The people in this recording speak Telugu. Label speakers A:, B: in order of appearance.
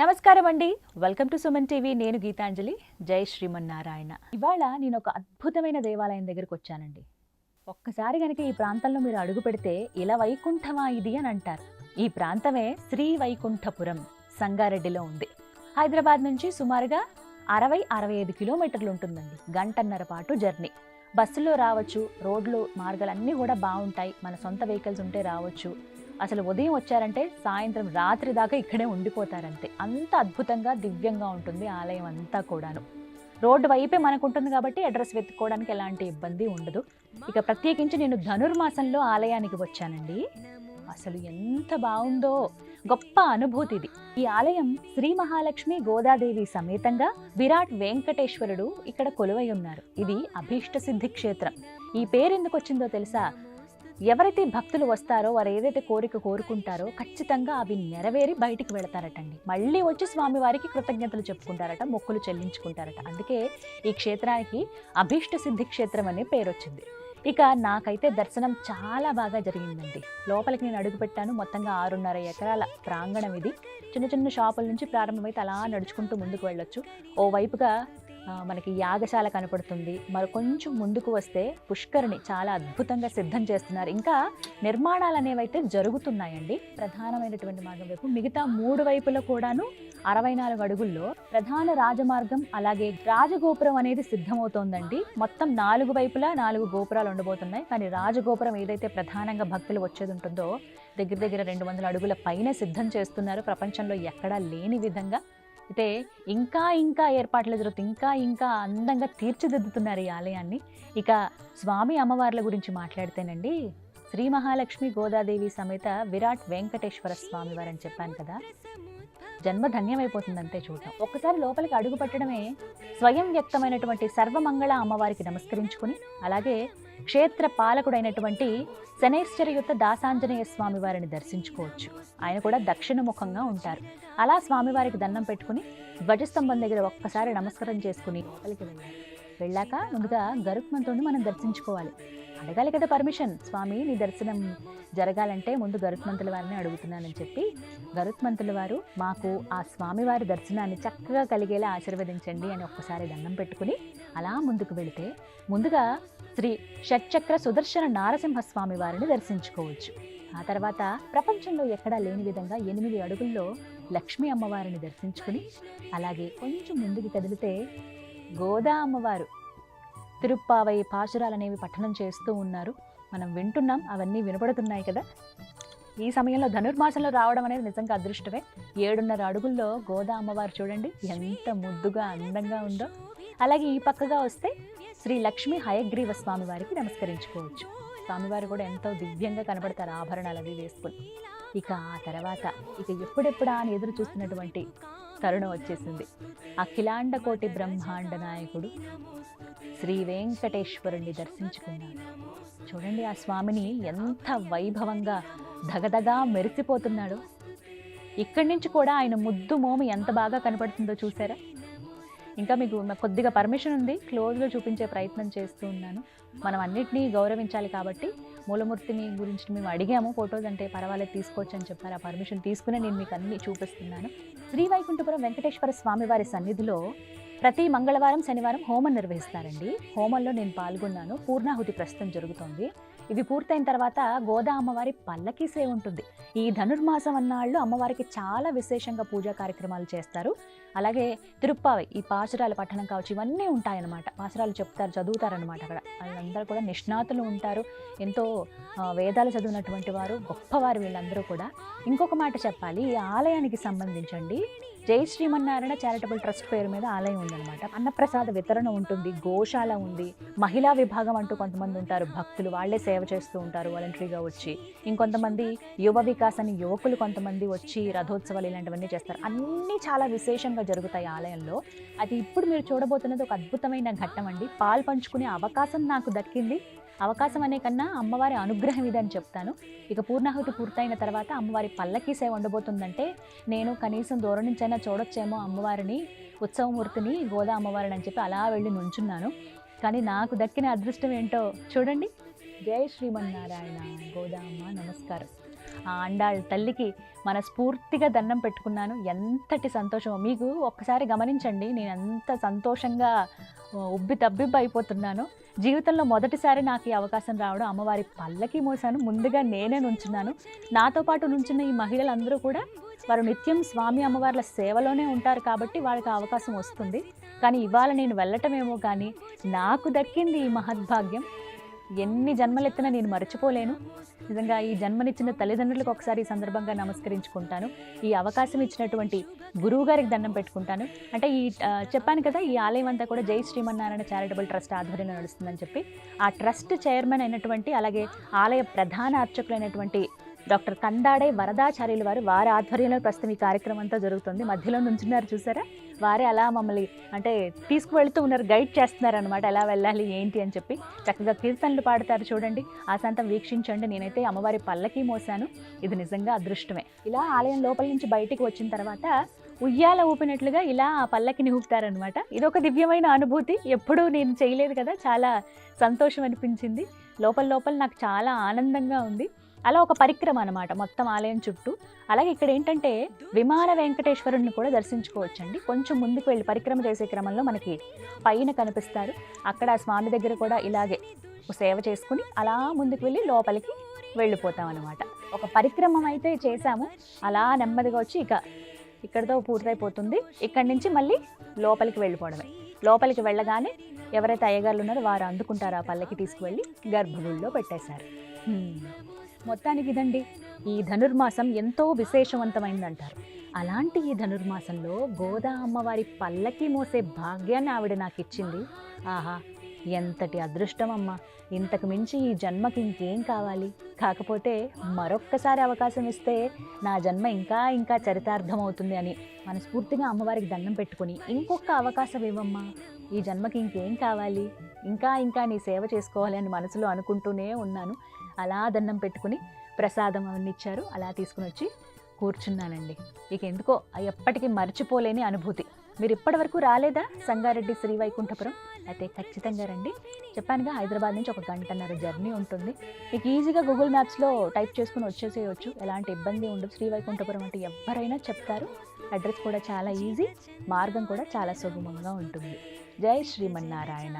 A: నమస్కారం అండి. వెల్కమ్ టు సుమన్ టీవీ నేను గీతాంజలి. జై శ్రీమన్నారాయణ. ఇవాళ నేను ఒక అద్భుతమైన దేవాలయం దగ్గరకు వచ్చానండి. ఒక్కసారి కనుక ఈ ప్రాంతంలో మీరు అడుగు పెడితే ఇలా వైకుంఠమా ఇది అని అంటారు. ఈ ప్రాంతమే శ్రీ వైకుంఠపురం సంగారెడ్డిలో ఉంది. హైదరాబాద్ నుంచి సుమారుగా అరవై అరవై ఐదు కిలోమీటర్లు ఉంటుందండి. గంటన్నర పాటు జర్నీ. బస్సులో రావచ్చు రోడ్లు మార్గాలు అన్నీ కూడా బాగుంటాయి. మన సొంత వెహికల్స్ ఉంటే రావచ్చు. అసలు ఉదయం వచ్చారంటే సాయంత్రం రాత్రి దాకా ఇక్కడే ఉండిపోతారంతే. అంత అద్భుతంగా దివ్యంగా ఉంటుంది ఆలయం అంతా కూడాను. రోడ్డు వైపే మనకు ఉంటుంది కాబట్టి అడ్రస్ వెతుక్కోవడానికి ఎలాంటి ఇబ్బంది ఉండదు. ఇక ప్రత్యేకించి నేను ధనుర్మాసంలో ఆలయానికి వచ్చానండి. అసలు ఎంత బాగుందో గొప్ప అనుభూతి ఇది. ఈ ఆలయం శ్రీ మహాలక్ష్మి గోదాదేవి సమేతంగా విరాట్ వెంకటేశ్వరుడు ఇక్కడ కొలువై ఉన్నారు. ఇది అభీష్ట సిద్ధి క్షేత్రం. ఈ పేరు ఎందుకు వచ్చిందో తెలుసా? ఎవరైతే భక్తులు వస్తారో వారు ఏదైతే కోరిక కోరుకుంటారో ఖచ్చితంగా అవి నెరవేరి బయటికి వెళతారటండి. మళ్ళీ వచ్చి స్వామివారికి కృతజ్ఞతలు చెప్పుకుంటారట మొక్కులు చెల్లించుకుంటారట. అందుకే ఈ క్షేత్రానికి అభీష్ట సిద్ధి క్షేత్రం అనే పేరు వచ్చింది ఇక నాకైతే దర్శనం చాలా బాగా జరిగిందండి. లోపలికి నేను అడుగుపెట్టాను మొత్తంగా ఆరున్నర ఎకరాల ప్రాంగణం ఇది. చిన్న చిన్న షాపుల నుంచి ప్రారంభమైతే అలా నడుచుకుంటూ ముందుకు వెళ్ళొచ్చు. ఓ వైపుగా మనకి యాగశాల కనపడుతుంది. మరి కొంచెం ముందుకు వస్తే పుష్కరిణి చాలా అద్భుతంగా సిద్ధం చేస్తున్నారు. ఇంకా నిర్మాణాలు అనేవైతే జరుగుతున్నాయండి. ప్రధానమైనటువంటి మార్గం వైపు మిగతా మూడు వైపులో కూడాను అరవై నాలుగు అడుగుల్లో ప్రధాన రాజమార్గం అలాగే రాజగోపురం అనేది సిద్ధమవుతోందండి. మొత్తం నాలుగు వైపులా నాలుగు గోపురాలు ఉండబోతున్నాయి. కానీ రాజగోపురం ఏదైతే ప్రధానంగా భక్తులు వచ్చేది ఉంటుందో దగ్గర దగ్గర రెండు వందల అడుగుల పైన సిద్ధం చేస్తున్నారు. ప్రపంచంలో ఎక్కడా లేని విధంగా అయితే ఇంకా ఇంకా ఏర్పాట్లు జరుగుతూ ఇంకా ఇంకా అందంగా తీర్చిదిద్దుతున్నారు ఈ ఆలయాన్ని. ఇక స్వామి అమ్మవార్ల గురించి మాట్లాడితేనండి శ్రీ మహాలక్ష్మి గోదాదేవి సమేత విరాట్ వెంకటేశ్వర స్వామి వారని చెప్పాను కదా. జన్మ ధన్యమైపోతుందంతే చూడటం. ఒక్కసారి లోపలికి అడుగు పెట్టడమే స్వయం వ్యక్తమైనటువంటి సర్వమంగళ అమ్మవారికి నమస్కరించుకుని అలాగే క్షేత్ర పాలకుడైనటువంటి శనైశ్చర్యుత దాసాంజనేయ స్వామి వారిని దర్శించుకోవచ్చు. ఆయన కూడా దక్షిణముఖంగా ఉంటారు. అలా స్వామివారికి దండం పెట్టుకుని ధ్వజస్తంభం దగ్గర ఒక్కసారి నమస్కారం చేసుకుని లోపలికి వెళ్ళారు వెళ్ళాక ముందుగా గరుత్మంతుడిని మనం దర్శించుకోవాలి. అడగాలి కదా పర్మిషన్. స్వామి నీ దర్శనం జరగాలంటే ముందు గరుత్మంతుల వారిని అడుగుతున్నానని చెప్పి గరుత్మంతుల వారు మాకు ఆ స్వామివారి దర్శనాన్ని చక్కగా కలిగేలా ఆశీర్వదించండి అని ఒక్కసారి దండం పెట్టుకుని అలా ముందుకు వెళితే ముందుగా శ్రీ షట్చక్ర సుదర్శన నారసింహ స్వామి వారిని దర్శించుకోవచ్చు. ఆ తర్వాత ప్రపంచంలో ఎక్కడా లేని విధంగా ఎనిమిది అడుగుల్లో లక్ష్మీ అమ్మవారిని దర్శించుకుని అలాగే కొంచెం ముందుకు కదిలితే గోదా అమ్మవారు. తిరుప్పావై పాశురాలు అనేవి పఠనం చేస్తూ ఉన్నారు. మనం వింటున్నాం అవన్నీ వినపడుతున్నాయి కదా. ఈ సమయంలో ధనుర్మాసంలో రావడం అనేది నిజంగా అదృష్టమే. ఏడున్నర అడుగుల్లో గోదా అమ్మవారు చూడండి ఎంత ముద్దుగా అందంగా ఉందో. అలాగే ఈ పక్కగా వస్తే శ్రీ లక్ష్మి హయగ్రీవ స్వామి వారికి నమస్కరించుకోవచ్చు. స్వామివారు కూడా ఎంతో దివ్యంగా కనబడతారు ఆభరణాలు అవి వేసుకుని. ఇక ఆ తర్వాత ఇక ఎప్పుడెప్పుడా అని ఎదురు చూస్తున్నటువంటి తరుణం వచ్చేసింది. అఖిలాండ కోటి బ్రహ్మాండ నాయకుడు శ్రీ వెంకటేశ్వరుణ్ణి దర్శించుకున్నాను చూడండి ఆ స్వామిని ఎంత వైభవంగా ధగధగా మెరిసిపోతున్నాడో. ఇక్కడి నుంచి కూడా ఆయన ముద్దు మోము ఎంత బాగా కనపడుతుందో చూసారా? ఇంకా మీకు కొద్దిగా పర్మిషన్ ఉంది. క్లోజ్గా చూపించే ప్రయత్నం చేస్తూ ఉన్నాను. మనం అన్నిటినీ గౌరవించాలి కాబట్టి మూలమూర్తిని గురించి మేము అడిగాము ఫొటోస్ అంటే పర్వాలేదు తీసుకోవచ్చు అని చెప్పారు. ఆ పర్మిషన్ తీసుకుని నేను మీకు అన్ని చూపిస్తున్నాను. శ్రీ వైకుంఠపురం వెంకటేశ్వర స్వామి వారి సన్నిధిలో ప్రతి మంగళవారం శనివారం హోమం నిర్వహిస్తారండి. హోమంలో నేను పాల్గొన్నాను. పూర్ణాహుతి ప్రస్తుతం జరుగుతోంది. ఇవి పూర్తయిన తర్వాత గోదా అమ్మవారి పల్లకి సేవ ఉంటుంది. ఈ ధనుర్మాసం అన్నాళ్ళు అమ్మవారికి చాలా విశేషంగా పూజా కార్యక్రమాలు చేస్తారు. అలాగే తిరుప్పావి ఈ పాసురాల పట్టణం కావచ్చు ఇవన్నీ ఉంటాయన్నమాట. పాసురాలు చెప్తారు చదువుతారనమాట అక్కడ. వాళ్ళందరూ కూడా నిష్ణాతులు ఉంటారు. ఎంతో వేదాలు చదివినటువంటి వారు గొప్పవారు వీళ్ళందరూ కూడా. ఇంకొక మాట చెప్పాలి ఈ ఆలయానికి సంబంధించండి. జై శ్రీమన్నారాయణ చారిటబుల్ ట్రస్ట్ పేరు మీద ఆలయం ఉందన్నమాట. అన్నప్రసాద వితరణ ఉంటుంది గోశాల ఉంది మహిళా విభాగం అంటూ కొంతమంది ఉంటారు భక్తులు వాళ్ళే సేవ చేస్తూ ఉంటారు వాలంటరీగా వచ్చి. ఇంకొంతమంది యువ వికాసాన్ని యువకులు కొంతమంది వచ్చి రథోత్సవాలు ఇలాంటివన్నీ చేస్తారు. అన్నీ చాలా విశేషంగా జరుగుతాయి ఆలయంలో. అది ఇప్పుడు మీరు చూడబోతున్నది ఒక అద్భుతమైన ఘట్టం అండి. పాలు పంచుకునే అవకాశం నాకు దక్కింది. అవకాశం అనే కన్నా అమ్మవారి అనుగ్రహం ఇదని చెప్తాను. ఇక పూర్ణాహుతి పూర్తయిన తర్వాత అమ్మవారి పల్లకి సేవ ఉండబోతుందంటే నేను కనీసం దూరం నుంచైనా చూడొచ్చేమో అమ్మవారిని ఉత్సవమూర్తిని గోదా అమ్మవారిని అని చెప్పి అలా వెళ్ళి నుంచున్నాను. కానీ నాకు దక్కిన అదృష్టం ఏంటో చూడండి. జై శ్రీమన్నారాయణ గోదామ్మ నమస్కారం. ఆ అండాళ్ళ తల్లికి మనస్ఫూర్తిగా దండం పెట్టుకున్నాను. ఎంతటి సంతోషం మీకు ఒక్కసారి గమనించండి నేను ఎంత సంతోషంగా ఉబ్బి తబ్బిబ్బి అయిపోతున్నాను. జీవితంలో మొదటిసారి నాకు ఈ అవకాశం రావడం అమ్మవారి పల్లకి మోసాను. ముందుగా నేనే నుంచున్నాను. నాతో పాటు నుంచున్న ఈ మహిళలందరూ కూడా వారు నిత్యం స్వామి అమ్మవార్ల సేవలోనే ఉంటారు కాబట్టి వాళ్ళకి అవకాశం వస్తుంది. కానీ ఇవాళ నేను వెళ్ళటమేమో కానీ నాకు దక్కింది ఈ మహద్భాగ్యం. ఎన్ని జన్మలెత్తినా నేను మర్చిపోలేను. నిజంగా ఈ జన్మనిచ్చిన తల్లిదండ్రులకు ఒకసారి ఈ సందర్భంగా నమస్కరించుకుంటాను. ఈ అవకాశం ఇచ్చినటువంటి గురువు గారికి దండం పెట్టుకుంటాను. అంటే ఈ చెప్పాను కదా ఈ ఆలయం అంతా కూడా జై శ్రీమన్నారాయణ చారిటబుల్ ట్రస్ట్ ఆధ్వర్యంలో నడుస్తుందని చెప్పి. ఆ ట్రస్ట్ చైర్మన్ అయినటువంటి అలాగే ఆలయ ప్రధాన అర్చకులైనటువంటి డాక్టర్ కందాడే వరదాచార్యులు వారు వారి ఆధ్వర్యంలో ప్రస్తుతం ఈ కార్యక్రమం అంతా జరుగుతుంది. మధ్యలో నుంచున్నారు చూసారా? వారే అలా మమ్మల్ని అంటే తీసుకువెళ్తూ ఉన్నారు గైడ్ చేస్తున్నారు అనమాట ఎలా వెళ్ళాలి ఏంటి అని చెప్పి. చక్కగా కీర్తనలు పాడతారు చూడండి. ఆ వీక్షించండి. నేనైతే అమ్మవారి పల్లకి మోసాను. ఇది నిజంగా అదృష్టమే. ఇలా ఆలయం లోపల నుంచి బయటికి వచ్చిన తర్వాత ఉయ్యాల ఊపినట్లుగా ఇలా ఆ పల్లకిని ఊపుతారనమాట ఇది ఒక దివ్యమైన అనుభూతి. ఎప్పుడూ నేను చేయలేదు కదా. చాలా సంతోషం అనిపించింది. లోపల లోపల నాకు చాలా ఆనందంగా ఉంది. అలా ఒక పరిక్రమ అనమాట మొత్తం ఆలయం చుట్టూ. అలాగే ఇక్కడ ఏంటంటే విమాన వెంకటేశ్వరుడిని కూడా దర్శించుకోవచ్చండి. కొంచెం ముందుకు వెళ్ళి పరిక్రమ చేసే క్రమంలో మనకి పైన కనిపిస్తారు. అక్కడ స్వామి దగ్గర కూడా ఇలాగే సేవ చేసుకుని అలా ముందుకు వెళ్ళి లోపలికి వెళ్ళిపోతాం అనమాట ఒక పరిక్రమం అయితే చేశాము. అలా నెమ్మదిగా వచ్చి ఇక ఇక్కడితో పూర్తయిపోతుంది. ఇక్కడి నుంచి మళ్ళీ లోపలికి వెళ్ళిపోవడమే. లోపలికి వెళ్ళగానే ఎవరైతే అయ్యగారులు ఉన్నారో వారు అందుకుంటారు ఆ పల్లకి తీసుకువెళ్ళి గర్భగుడిలో పెట్టేశారు. మొత్తానికి ఇదండి ఈ ధనుర్మాసం ఎంతో విశేషవంతమైందంటారు. అలాంటి ఈ ధనుర్మాసంలో గోదా అమ్మవారి పల్లకి మోసే భాగ్యాన్ని ఆవిడ నాకు ఇచ్చింది ఆహా ఎంతటి అదృష్టం అమ్మ ఇంతకు మించి ఈ జన్మకి ఇంకేం కావాలి? కాకపోతే మరొక్కసారి అవకాశం ఇస్తే నా జన్మ ఇంకా ఇంకా చరితార్థం అవుతుంది అని మనస్ఫూర్తిగా అమ్మవారికి దండం పెట్టుకుని ఇంకొక అవకాశం ఇవ్వమ్మా. ఈ జన్మకి ఇంకేం కావాలి? ఇంకా ఇంకా నీ సేవ చేసుకోవాలి అని మనసులో అనుకుంటూనే ఉన్నాను. అలా దండం పెట్టుకుని ప్రసాదం అవన్నీ ఇచ్చారు. అలా తీసుకుని వచ్చి కూర్చున్నానండి. ఇక ఎందుకో ఎప్పటికీ మర్చిపోలేని అనుభూతి. మీరు ఇప్పటివరకు రాలేదా సంగారెడ్డి శ్రీ వైకుంఠపురం అయితే ఖచ్చితంగా రండి. చెప్పానుగా హైదరాబాద్ నుంచి ఒక గంటన్నర జర్నీ ఉంటుంది. మీకు ఈజీగా గూగుల్ మ్యాప్స్లో టైప్ చేసుకుని వచ్చేసేయచ్చు. ఎలాంటి ఇబ్బంది ఉండదు. శ్రీ వైకుంఠపురం అంటే ఎవరైనా చెప్తారు. అడ్రస్ కూడా చాలా ఈజీ. మార్గం కూడా చాలా సుగమంగా ఉంటుంది. జై శ్రీమన్నారాయణ.